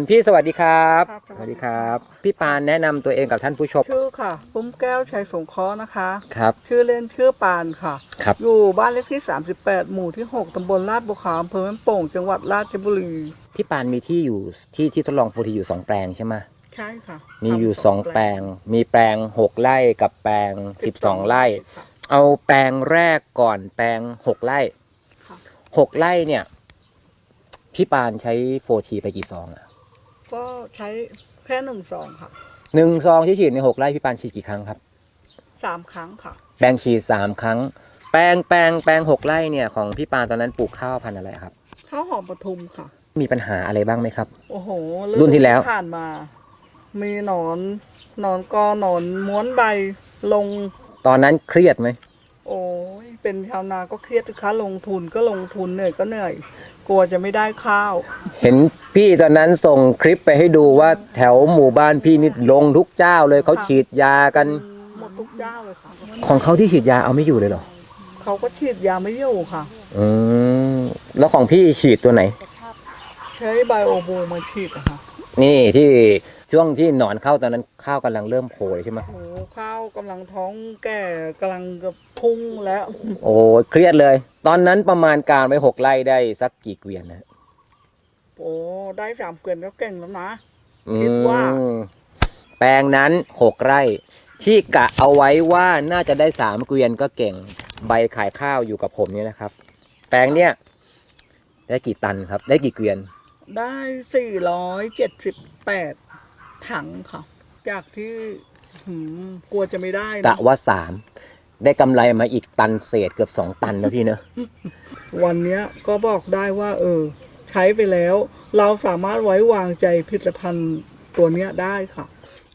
คุณพี่สวัสดีครับ ครับสวัสดีครับพี่ปานแนะนำตัวเองกับท่านผู้ชมชื่อค่ะ ปุ้มแก้วชัยสงเคราะห์นะคะ ครับ ชื่อเล่นชื่อปานค่ะ ครับ อยู่บ้านเลขที่ 38 หมู่ที่ 6 ตำบลลาดบุขามอำเภอแม่โป่ง จังหวัดราชบุรีพี่ปานมีที่อยู่ที่ที่ทดลองโฟทีอยู่สองแปลงใช่ไหมใช่ค่ะมีอยู่ทำสองแปลง มีแปลงหกไร่กับแปลงสิบสองไร่ ค่ะ เอาแปลงแรกก่อนแปลงหกไร่ค่ะ หกไร่เนี่ย พี่ปานใช้โฟทีไปกี่ซองอะ ก็ใช้แค่หนึ่งซองค่ะหนึ่งซองที่ฉีดในหกไร่พี่ปานฉีดกี่ครั้งครับสามครั้งค่ะ แปลงฉีดสามครั้ง แปลงแปลงแปลงหกไร่เนี่ยของพี่ปานตอนนั้นปลูกข้าวพันธุ์อะไรครับข้าวหอมปทุมค่ะ มีปัญหาอะไรบ้างไหมครับ โอ้โหรุ่นที่แล้ว ผ่านมา มีหนอนหนอนกอหนอนม้วนใบลงตอนนั้นเครียดไหม โอ้ยเป็นชาวนาก็เครียดสิคะลงทุนก็ลงทุนเหนื่อยก็เหนื่อย กลัวจะไม่ได้ข้าว เห็นพี่ตอนนั้นส่งคลิปไปให้ดูว่าแถวหมู่บ้านพี่นี่ลงทุกเจ้าเลยเขาฉีดยากัน หมดทุกเจ้าเลยค่ะของเขาที่ฉีดยาเอาไม่อยู่เลยเหรอเขาก็ฉีดยาไม่อยู่ค่ะ อืมแล้วของพี่ฉีดตัวไหน ใช้ไบโอบูมาฉีดอะค่ะ นี่ที่ช่วงที่หนอนเข้าตอนนั้นข้าวกำลังเริ่มโผล่เลยใช่ไหมโอ้ข้าวกำลังท้องแก่กำลังจะพุ่งแล้ว โอ้เครียดเลย ตอนนั้นประมาณการไว้หกไร่ได้สักกี่เกวียนนะโอ้ได้สามเกวียนก็เก่งแล้วนะอืมคิดว่าแปลงนั้นหกไร่ ที่กะเอาไว้ว่าน่าจะได้สามเกวียนก็เก่งใบขายข้าวอยู่กับผมเนี่ยนะครับ แปลงเนี่ยได้กี่ตันครับ ได้กี่เกวียน ได้สี่ร้อยเจ็ดสิบแปดถังค่ะ จากที่หืมกลัวจะไม่ได้กะนะว่าสามได้กำไรมาอีกตันเศษเกือบสองตันนะพี่เนอะวันเนี้ยก็บอกได้ว่า เออ ใช้ไปแล้ว เราสามารถไว้วางใจผลิตภัณฑ์ตัวเนี้ยได้ค่ะ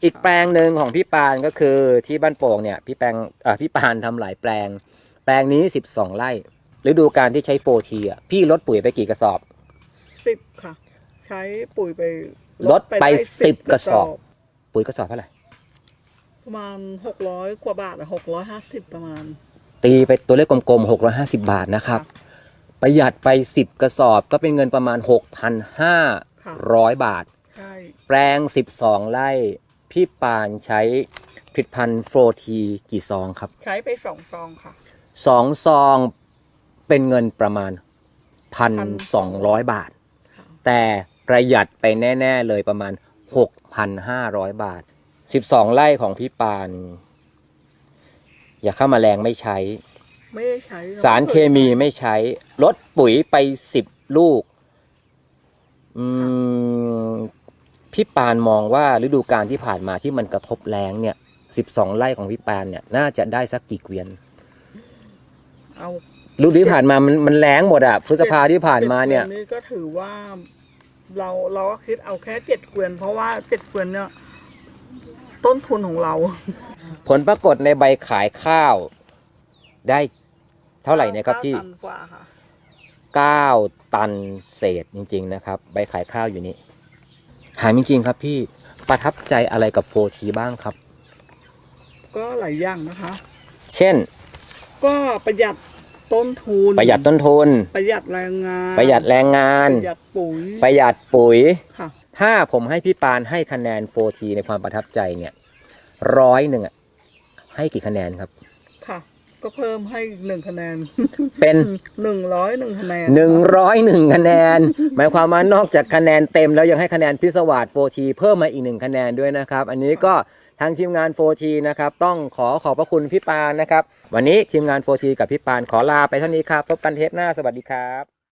อีกแปลงหนึ่งของพี่ปานก็คือที่บ้านโป่งเนี่ยพี่แปลงเอ่อพี่ปานทำหลายแปลง แปลงนี้สิบสองไร่ฤดูการที่ใช้โฟทีอะพี่ลดปุ๋ยไปกี่กระสอบ สิบค่ะ ใช้ปุ๋ยไปลดไปด้สิบกระสอบ ปุ๋ยกระสอบเท่าไหร่ประมาณหกร้อยกว่าบาทอะหกร้อยห้าสิบประมาณ ตีไปตัวเลขกลมๆหกร้อยห้าสิบาทนะครับ ประหยัดไปสิบกระสอบก็เป็นเงินประมาณหกพันห้าร้อยบาทใช่แปลงสิบสองไร่ พี่ปานใช้ผลิตภัณฑ์โฟทีกี่ซองครับ ใช้ไปสองซองค่ะสองซองเป็นเงินประมาณพันสองร้อยบาทค่ะแต่ ประหยัดไปแน่ ๆ เลยประมาณหกพันห้าร้อยบาทสิบสองไร่ของพี่ปาน อย่าเข้ามาแรงไม่ใช้ ไม่ได้ใช้สารเคมีไม่ใช้ ลดปุ๋ยไปสิบลูก อืม พี่ปานมองว่าฤดูกาลที่ผ่านมาที่มันกระทบแรงเนี่ยสิบสองไร่ของพี่ปานเนี่ย น่าจะได้สักกี่เกวียน เอาฤดูที่ผ่านมามันมันแรงหมดอะพฤษภาที่ผ่านมาเนี่ย จ็ดกวีก็ถือว่า เราเราก็คิดเอาแค่เจ็ดเกวียน เพราะว่าเจ็ดเกวียนเนี่ยต้นทุนของเรา ผลปรากฏในใบขายข้าว ได้เท่าไหร่นะครับพี่เก้าตันกว่าค่ะเก้าตันเศษจริง ๆ นะครับ ใบขายข้าวอยู่นี่ถามจริง ๆ ครับพี่ประทับใจอะไรกับโฟทีบ้างครับ ก็หลายอย่างนะคะ เช่น ก็ประหยัด ต้นทุนประหยัดต้นทุน ประหยัดแรงงาน ประหยัดแรงงาน ประหยัดปุ๋ยประหยัดปุ๋ยค่ะ ถ้าผมให้พี่ปานให้คะแนนโฟทีในความประทับใจเนี่ยร้อยหนึ่งอะให้กี่คะแนนครับ ค่ะ ก็เพิ่มให้อีกหนึ่งคะแนน เป็นหนึ่งร้อยหนึ่งคะแนนหนึ่งร้อยหนึ่งคะแนน หมายความว่านอกจากคะแนนเต็มแล้วยังให้คะแนนพิศวาสโฟทีเพิ่มมาอีกหนึ่งคะแนนด้วยนะครับ อันนี้ก็ ทางทีมงานโฟทีนะครับต้องขอขอบพระคุณพี่ปานนะครับ วันนี้ทีมงานโฟทีกับพี่ปานขอลาไปเท่านี้ครับ พบกันเทปหน้าสวัสดีครับ